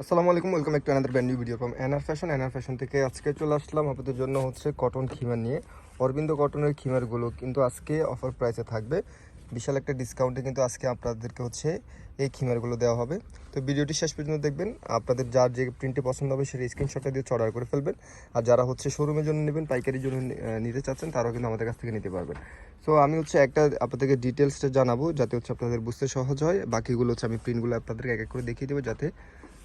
আসসালামু আলাইকুম welcome back to another brand new video from NR fashion NR fashion থেকে আজকে চলে আসলাম আপনাদের জন্য হচ্ছে কটন খিমার নিয়ে। অরবিন্দ কটনের খিমারগুলো কিন্তু আজকে অফার প্রাইসে থাকবে। বিশাল একটা ডিসকাউন্টে কিন্তু আজকে আপনাদেরকে হচ্ছে এই খিমারগুলো দেওয়া হবে। তো ভিডিওটি শেষ পর্যন্ত দেখবেন। আপনাদের যার যে প্রিন্টে পছন্দ হবে সেটা স্ক্রিনশটটা দিয়ে অর্ডার করে ফেলবেন। আর যারা হচ্ছে শোরুমের জন্য নেবেন, পাইকারির জন্য নিতে চাচ্ছেন, তারাও কিন্তু আমাদের কাছ থেকে নিতে পারবেন। সো আমি হচ্ছে একটা আপনাদেরকে ডিটেলসটা জানাব, যাতে হচ্ছে আপনাদের বুঝতে সহজ হয়। বাকিগুলো হচ্ছে আমি প্রিন্টগুলো আপনাদেরকে এক এক করে দেখিয়ে দেবো, যাতে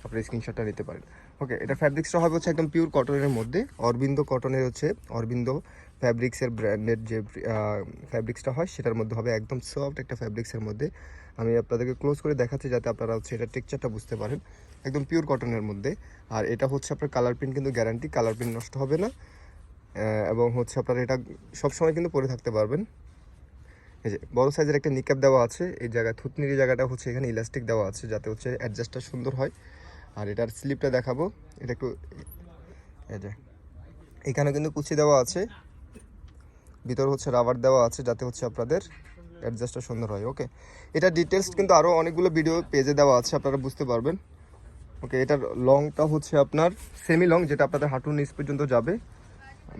আপনার স্ক্রিনশটটা নিতে পারেন। ওকে এটা ফ্যাব্রিক্সটা হবে হচ্ছে একদম পিওর কটনের মধ্যে। অরবিন্দ কটনের হচ্ছে অরবিন্দ ফ্যাব্রিক্সের ব্র্যান্ডের যে ফ্যাব্রিক্সটা হয়, সেটার মধ্যে হবে একদম সফট একটা ফ্যাব্রিক্সের মধ্যে। আমি আপনাদেরকে ক্লোজ করে দেখাচ্ছি যাতে আপনারা হচ্ছে এটা টেক্সচারটা বুঝতে পারেন। একদম পিওর কটনের মধ্যে। আর এটা হচ্ছে আপনার কালার প্রিন্ট কিন্তু গ্যারান্টি কালার প্রিন্ট নষ্ট হবে না। এবং হচ্ছে আপনারা এটা সবসময় কিন্তু পরে থাকতে পারবেন। এই যে, বড় সাইজের একটা নিকাপ দেওয়া আছে। এই জায়গায়, থুতনির জায়গাটা হচ্ছে এখানে ইলাস্টিক দেওয়া আছে, যাতে হচ্ছে অ্যাডজাস্টটা সুন্দর হয়। আর এটার স্লিপটা দেখাবো। এটা একটু এখানে কিন্তু কুচি দেওয়া আছে। ভিতর হচ্ছে রাবার দেওয়া আছে, যাতে হচ্ছে আপনাদের অ্যাডজাস্টটা সুন্দর হয় ওকে এটা ডিটেলস কিন্তু আরও অনেকগুলো ভিডিও পেজে দেওয়া আছে, আপনারা বুঝতে পারবেন। ওকে এটার লংটা হচ্ছে আপনার সেমি লং যেটা আপনাদের হাঁটুর নিচ পর্যন্ত যাবে।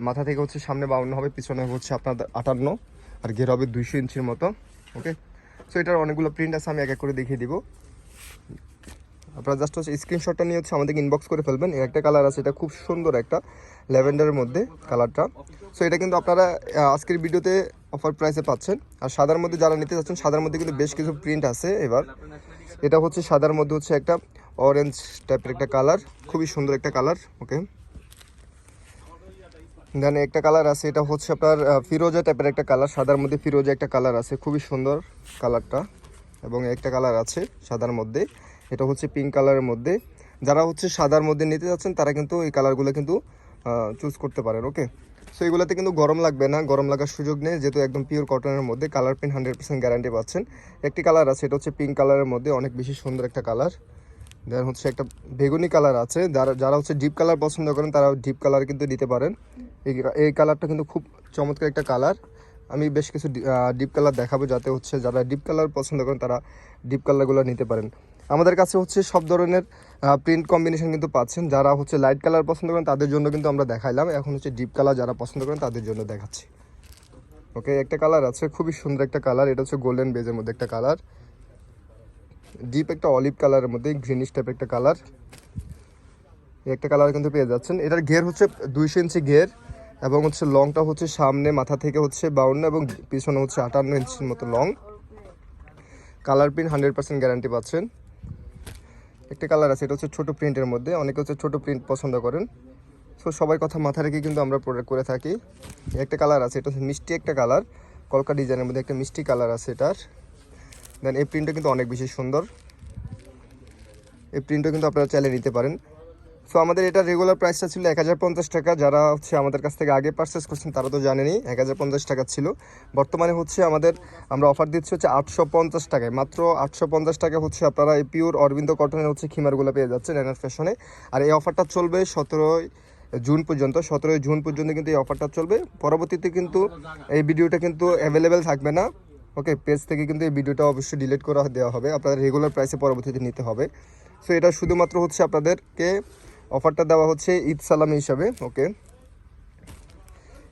মাথা থেকে হচ্ছে সামনে বাউন্ন হবে, পিছনে হচ্ছে আপনার আটান্ন, আর ঘের হবে দুইশো ইঞ্চির মতো ওকে সো এটার অনেকগুলো প্রিন্ট আছে, আমি এক এক করে দেখিয়ে দিব। আপনারা জাস্ট হচ্ছে স্ক্রিনশটটা নিয়ে হচ্ছে আমাদেরকে ইনবক্স করে ফেলবেন। এর একটা কালার আছে, এটা খুব সুন্দর একটা ল্যাভেন্ডারের মধ্যে কালারটা সো এটা কিন্তু আপনারা আজকের ভিডিওতে অফার প্রাইসে পাচ্ছেন। আর সাদার মধ্যে যারা নিতে চাচ্ছেন, সাদার মধ্যে কিন্তু বেশ কিছু প্রিন্ট আছে এবার। এটা হচ্ছে সাদার মধ্যে হচ্ছে একটা অরেঞ্জ টাইপের একটা কালার খুবই সুন্দর একটা কালার ওকে দেন একটা কালার আছে, এটা হচ্ছে আপনার ফিরোজা টাইপের একটা কালার সাদার মধ্যে ফিরোজা একটা কালার আছে, খুবই সুন্দর কালারটা এবং একটা কালার আছে সাদার মধ্যে। এটা হচ্ছে পিঙ্ক কালারের মধ্যে। যারা হচ্ছে সাদার মধ্যে নিতে যাচ্ছেন, তারা কিন্তু এই কালারগুলো কিন্তু চুজ করতে পারেন ওকে সো এগুলোতে কিন্তু গরম লাগবে না, গরম লাগার সুযোগ নেই, যেহেতু একদম পিওর কটনের মধ্যে colour print hundred percent guarantee পাচ্ছেন। একটি কালার আছে, এটা হচ্ছে পিঙ্ক কালারের মধ্যে, অনেক বেশি সুন্দর একটা কালার দেন হচ্ছে একটা বেগুনি কালার আছে, যারা যারা হচ্ছে ডিপ কালার পছন্দ করেন তারা ডিপ কালার কিন্তু দিতে পারেন। এই কালারটা কিন্তু খুব চমৎকার একটা কালার আমি বেশ কিছু ডিপ কালার দেখাবো, যাতে হচ্ছে যারা ডিপ কালার পছন্দ করেন, তারা ডিপ কালারগুলো নিতে পারেন। আমাদের কাছে হচ্ছে সব ধরনের প্রিন্ট কম্বিনেশন কিন্তু পাচ্ছেন। যারা হচ্ছে লাইট কালার পছন্দ করেন, তাদের জন্য কিন্তু আমরা দেখাইলাম। এখন হচ্ছে ডিপ কালার যারা পছন্দ করেন, তাদের জন্য দেখাচ্ছি। ওকে একটা কালার আছে, খুবই সুন্দর একটা কালার এটা হচ্ছে গোল্ডেন বেজের মধ্যে একটা কালার ডিপ একটা অলিভ কালারের মধ্যে গ্রিনিশ টাইপের একটা কালার একটা কালার কিন্তু পেয়ে যাচ্ছেন। এটার ঘের হচ্ছে দুইশো ইঞ্চি ঘের এবং হচ্ছে লংটা হচ্ছে সামনে, মাথা থেকে হচ্ছে বাউন্ন এবং পিছনে হচ্ছে আটান্ন ইঞ্চির মতো long colour print hundred percent guarantee পাচ্ছেন। একটা কালার আছে, এটা হচ্ছে ছোটো প্রিন্টের মধ্যে, অনেকে হচ্ছে ছোটো প্রিন্ট পছন্দ করেন। সো সবাই কথা মাথা রেখে কিন্তু আমরা প্রোডাক্ট করে থাকি। একটা কালার আছে, এটা হচ্ছে মিষ্টি একটা কালার কলকা ডিজাইনের মধ্যে একটা মিষ্টি কালার আছে এটার। দেন এই প্রিন্টটা কিন্তু অনেক বেশি সুন্দর। এই প্রিন্টও কিন্তু আপনারা চাইলে নিতে পারেন। সো আমাদের এটা রেগুলার প্রাইসটা ছিল এক হাজার পঞ্চাশ টাকা। যারা হচ্ছে আমাদের কাছ থেকে আগে পারচেস করছেন, তারা তো জানেনই, এক হাজার পঞ্চাশ টাকা ছিল। বর্তমানে হচ্ছে আমাদের, আমরা অফার দিচ্ছি হচ্ছে আটশো পঞ্চাশ টাকায়। মাত্র আটশো পঞ্চাশ টাকা হচ্ছে আপনারা এই পিওর অরবিন্দ কটনের হচ্ছে খিমারগুলো পেয়ে যাচ্ছেন এনআর ফ্যাশনে আর এই অফারটা চলবে সতেরোই জুন পর্যন্ত। সতেরোই জুন পর্যন্ত কিন্তু এই অফারটা চলবে। পরবর্তীতে কিন্তু এই ভিডিওটা কিন্তু অ্যাভেলেবেল থাকবে না। ওকে পেজ থেকে কিন্তু এই ভিডিওটা অবশ্যই ডিলিট করা দেওয়া হবে। আপনাদের রেগুলার প্রাইসে পরবর্তীতে নিতে হবে। সো এটা শুধুমাত্র হচ্ছে আপনাদেরকে অফারটা দেওয়া হচ্ছে ঈদ সালামি হিসাবে, ওকে?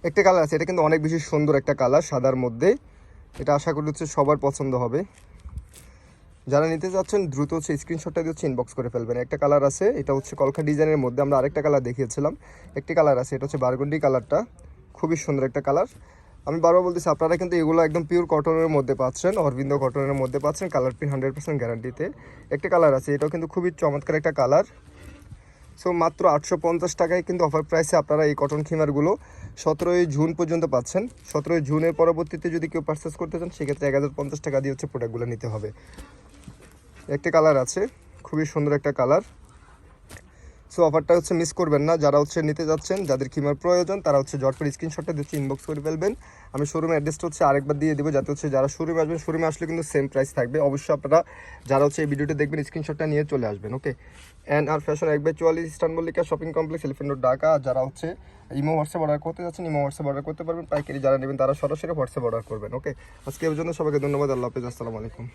একটা কালার আছে, এটা কিন্তু অনেক বেশি সুন্দর একটা কালার, সাদার মধ্যে। এটা আশা করি হচ্ছে সবার পছন্দ হবে। যারা নিতে চাচ্ছেন, দ্রুত হচ্ছে স্ক্রিনশটটা দিয়ে হচ্ছে ইনবক্স করে ফেলবেন। একটা কালার আছে, এটা হচ্ছে কলকা ডিজাইনের মধ্যে, আমরা আরেকটা কালার দেখিয়েছিলাম। একটি কালার আছে, এটা হচ্ছে বারগুন্ডি কালারটা। খুবই সুন্দর একটা কালার। আমি বারবার বলতেছি, আপনারা কিন্তু এগুলো একদম পিওর কটনের মধ্যে পাচ্ছেন, অরবিন্দ কটনের মধ্যে পাচ্ছেন কালার প্রিন্ট হান্ড্রেড পার্সেন্ট গ্যারান্টিতে একটা কালার আছে, এটাও কিন্তু খুবই চমৎকার একটা কালার। সো মাত্র আটশো পঞ্চাশ টাকায় কিন্তু অফার প্রাইসে আপনারা এই কটন খিমারগুলো সতেরোই জুন পর্যন্ত পাচ্ছেন। সতেরোই জুনের পরবর্তীতে যদি কেউ পারচেস করতে চান, সেক্ষেত্রে এক হাজার পঞ্চাশ টাকা দিয়ে হচ্ছে প্রোডাক্টগুলো নিতে হবে। একটা কালার আছে, খুবই সুন্দর একটা কালার সো অফারটা হচ্ছে মিস করবেন না। যারা হচ্ছে নিতে যাচ্ছেন, যাদের কিমার প্রয়োজন, তারা হচ্ছে জটপর স্ক্রিনশটটা দিচ্ছে ইনবক্স করে ফেলবেন। আমি শোরুমের অ্যাড্রেসটা হচ্ছে আরেকবার দিয়ে দেবো, যাতে হচ্ছে যারা শোরুমে আসবেন শোরুমে আসলে কিন্তু সেম প্রাইস থাকবে। অবশ্যই আপনারা যারা হচ্ছে এই ভিডিওটা দেখবেন স্ক্রিনশটটা নিয়ে চলে আসবেন ওকে অ্যান্ড আর ফ্যাশন এক বাই চুয়াল্লিশ Eastern Mallika shopping complex elephant road Dhaka যারা হচ্ছে ইমো হোয়াটসঅ্যাপ অর্ডার করতে যাচ্ছেন ইমো হোয়াটসঅ্যাপ অর্ডার করতে পারবেন। পাইকারি যারা নেবেন, তারা সরাসরি হোয়াটসঅ্যাপ অর্ডার করবেন ওকে আজকে এর জন্য সবাইকে ধন্যবাদ, আল্লাহ হাফিজ, আসসালামু আলাইকুম।